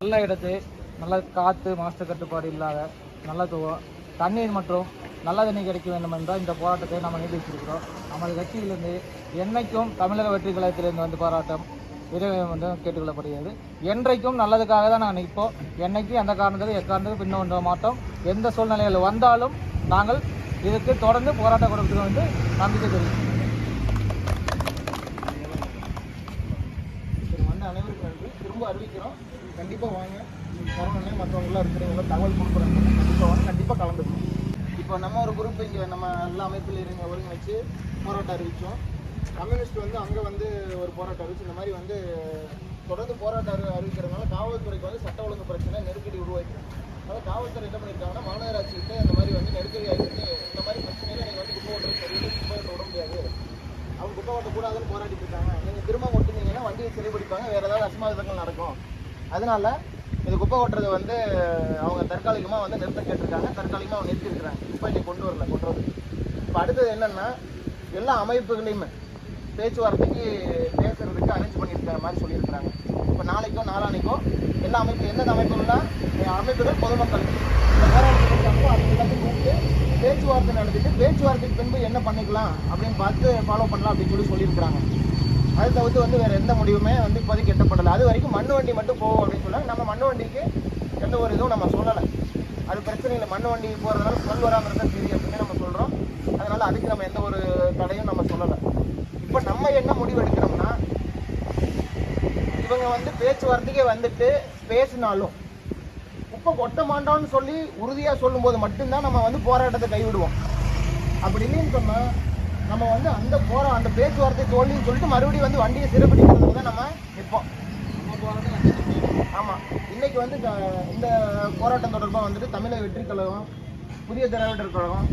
நல்ல இடத்து நல்ல காற்று மாசு கட்டுப்பாடு இல்லாத நல்ல துவம் தண்ணீர் மற்றும் நல்ல தண்ணி கிடைக்க வேண்டும் என்றால் இந்த போராட்டத்தை நம்ம நீடிச்சிருக்கிறோம் நமது கட்சியிலிருந்து என்றைக்கும் தமிழக வெற்றி கழகத்திலிருந்து வந்து போராட்டம் விரைவில் வந்து கேட்டுக்கொள்ளப்படுகிறது. என்றைக்கும் நல்லதுக்காக தான் நாங்கள் நிற்போம். என்றைக்கும் எந்த காரணத்துக்கும் எக்காரணத்துக்கும் பின்ன பின்னோன்ற மாட்டோம். எந்த சூழ்நிலைகள் வந்தாலும் நாங்கள் இதுக்கு தொடர்ந்து போராட்ட கொடுத்து வந்து நம்பிக்கை தெரிவிக்கிறோம் சரி வந்து அனைவருக்கும் நன்றி திரும்ப அறிவிக்கிறோம் கண்டிப்பாக வாங்க. கரோனே மற்றவங்களாம் இருக்கிறவங்க தகவல் கொடுக்குறாங்க. கண்டிப்பாக வாங்க. கண்டிப்பாக கலந்துக்கணும். இப்போ நம்ம ஒரு குரூப் இங்கே நம்ம எல்லா அமைப்பில் இருங்க ஒருங்கிணைச்சு போராட்டம் அறிவித்தோம் கம்யூனிஸ்ட் வந்து அங்கே வந்து ஒரு போராட்டம் அறிவிச்சு இந்த மாதிரி வந்து தொடர்ந்து போராட்டம் அறி அறிவிக்கிறதுனால காவல்துறைக்கு வந்து சட்ட ஒழுங்கு பிரச்சனை நெருக்கடி உருவாக்கிறாங்க அதனால் காவல்துறை என்ன பண்ணியிருக்காங்கன்னா மாநகராட்சிக்கு இந்த மாதிரி வந்து நெருக்கடி ஆகிட்டு இந்த மாதிரி பிரச்சனையில் நீங்கள் வந்து குப்பை ஓட்டுறது சரியில்லை குப்பை ஓட்ட விட முடியாது. அவங்க குப்பை ஓட்டக்கூடாதுன்னு போராடிட்டு இருக்காங்க. நீங்கள் திரும்ப ஒட்டுனீங்கன்னா வண்டியை சிறைபிடிப்பாங்க வேறு ஏதாவது அசம்பாவிதங்கள் நடக்கும். அதனால இது குப்பை ஓட்டுறது வந்து அவங்க தற்காலிகமாக வந்து நிறுத்த கேட்டிருக்காங்க. தற்காலிகமாக அவங்க நிறுத்திருக்கிறாங்க குப்பை இன்னைக்கு கொண்டு வரல கொண்டு வரல. இப்போ அடுத்தது என்னென்னா எல்லா அமைப்புகளையுமே பேச்சுவார்த்தைக்கு பேசுறதுக்கு அரேஞ்ச் பண்ணியிருக்கிற மாதிரி சொல்லியிருக்கிறாங்க. இப்போ நாளைக்கோ நாளானைக்கோ எல்லா அமைப்பு எந்தெந்த அமைப்புகள்லாம் அமைப்புகள் பொதுமக்கள். இந்த பேச்சுவார்த்தை நடத்திட்டு பேச்சுவார்த்தைக்கு பின்பு என்ன பண்ணிக்கலாம் அப்படின்னு பார்த்து ஃபாலோ பண்ணலாம் அப்படின்னு சொல்லி சொல்லியிருக்கிறாங்க. அதை தவிர்த்து வந்து வேறு எந்த முடிவுமே வந்து இப்போதைக்கு எட்டப்படலை அது வரைக்கும் மண் வண்டி மட்டும் போகும் அப்படின்னு சொன்னால் நம்ம மண் வண்டிக்கு எந்த ஒரு இதுவும் நம்ம சொல்லலை. அது பிரச்சனை இல்லை. மண் வண்டி போகிறதுனால ஸ்மெல் வராமல் இருந்தால் சரி அப்படின்னு நம்ம சொல்கிறோம் அதனால் அதுக்கு நம்ம எந்த ஒரு தடையும் நம்ம சொல்லலை. இப்போ நம்ம என்ன முடிவு எடுக்கிறோம்னா இவங்க வந்து பேச்சுவார்த்தைக்கே வந்துட்டு பேசினாலும் இப்போ கொட்ட மாட்டோம்னு சொல்லி உறுதியாக சொல்லும்போது மட்டும்தான் நம்ம வந்து போராட்டத்தை கைவிடுவோம். அப்படி இல்லைன்னு சொன்னால் நம்ம வந்து அந்த போரா அந்த பேச்சுவார்த்தை தோல்வின்னு சொல்லிட்டு மறுபடியும் வந்து வண்டியை சிறப்பிடிக்கிறதுக்கு தான் நம்ம நிற்போம். ஆமாம் இன்னைக்கு வந்து இந்த- போராட்டம் தொடர்பாக வந்துட்டு தமிழக வெற்றி கழகம் புதிய திராவிடர் கழகம்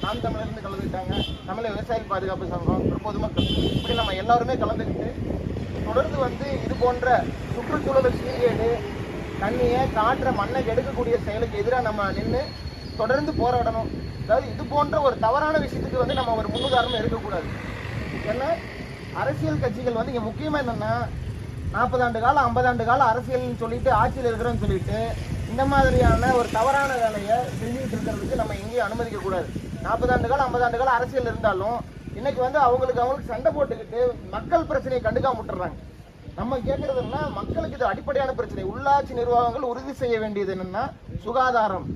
நாம் தமிழர்ந்து கலந்துக்கிட்டாங்க. தமிழக விவசாயிகள் பாதுகாப்பு சங்கம் பொதுமக்கள். இப்படி நம்ம எல்லாருமே கலந்துக்கிட்டு தொடர்ந்து வந்து இது போன்ற சுற்றுச்சூழல் சீர்கேடு தண்ணியை காற்றை மண்ணை கெடுக்கக்கூடிய செயலுக்கு எதிராக நம்ம நின்று தொடர்ந்து போராடணும். அதாவது இது போன்ற ஒரு தவறான விஷயத்துக்கு வந்து நம்ம ஒரு முன்னுதாரணம் இருக்கக்கூடாது ஏன்னா அரசியல் கட்சிகள் வந்து இங்கே முக்கியமாக என்னென்னா நாற்பது ஆண்டு காலம் ஐம்பது ஆண்டு காலம் அரசியல்னு சொல்லிட்டு ஆட்சியில் இருக்கிறோன்னு சொல்லிட்டு இந்த மாதிரியான ஒரு தவறான வேலையை செஞ்சுட்டு இருக்கிறதுக்கு நம்ம எங்கேயும் அனுமதிக்கக்கூடாது நாற்பது ஆண்டு காலம் ஐம்பது ஆண்டு காலம் அரசியல் இருந்தாலும் இன்னைக்கு வந்து அவங்களுக்கு அவங்களுக்கு சண்டை போட்டுக்கிட்டு மக்கள் பிரச்சனையை கண்டுக்காம விட்டுறாங்க. நம்ம கேட்கறதுன்னா மக்களுக்கு இது அடிப்படையான பிரச்சனை. உள்ளாட்சி நிர்வாகங்கள் உறுதி செய்ய வேண்டியது என்னன்னா சுகாதாரம்.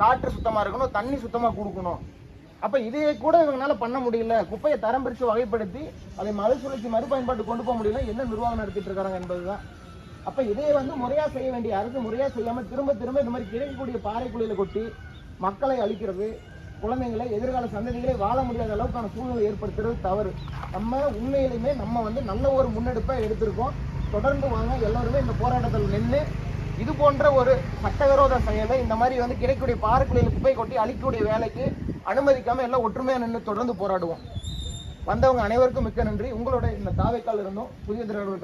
காற்று சுத்தமாக இருக்கணும் தண்ணி சுத்தமாக கொடுக்கணும். அப்போ இதையே கூட இவங்களால பண்ண முடியல. குப்பையை தரம் பிரித்து வகைப்படுத்தி அதை மறுசுழற்சி மறுபயன்பாட்டு கொண்டு போக முடியல. என்ன நிர்வாகம் நடத்திட்டு இருக்காங்க என்பதுதான். அப்போ இதை வந்து முறையாக செய்ய வேண்டிய அரசு முறையாக செய்யாமல் திரும்ப திரும்ப இந்த மாதிரி கிடைக்கக்கூடிய பாறைக்குழியில் கொட்டி மக்களை அழிக்கிறது குழந்தைங்களை எதிர்கால சந்ததிகளை வாழ முடியாத அளவுக்கான சூழ்நிலை ஏற்படுத்துறது தவறு. நம்ம உண்மையிலுமே நம்ம வந்து நல்ல ஒரு முன்னெடுப்பை எடுத்திருக்கோம். தொடர்ந்து வாங்க எல்லோருமே இந்த போராட்டத்தில் நின்று இது போன்ற ஒரு சட்டவிரோத செயலை இந்த மாதிரி வந்து கிடைக்கக்கூடிய பாறைக்குழியில் குப்பை கொட்டி அழிக்கக்கூடிய வேலைக்கு அனுமதிக்காம எல்லாம் ஒற்றுமையா நின்று தொடர்ந்து போராடுவோம். வந்தவங்க அனைவருக்கும் மிக்க நன்றி. உங்களோட இந்த தாவைக்கால் இருந்தும் புதிய திராவிடர்கள்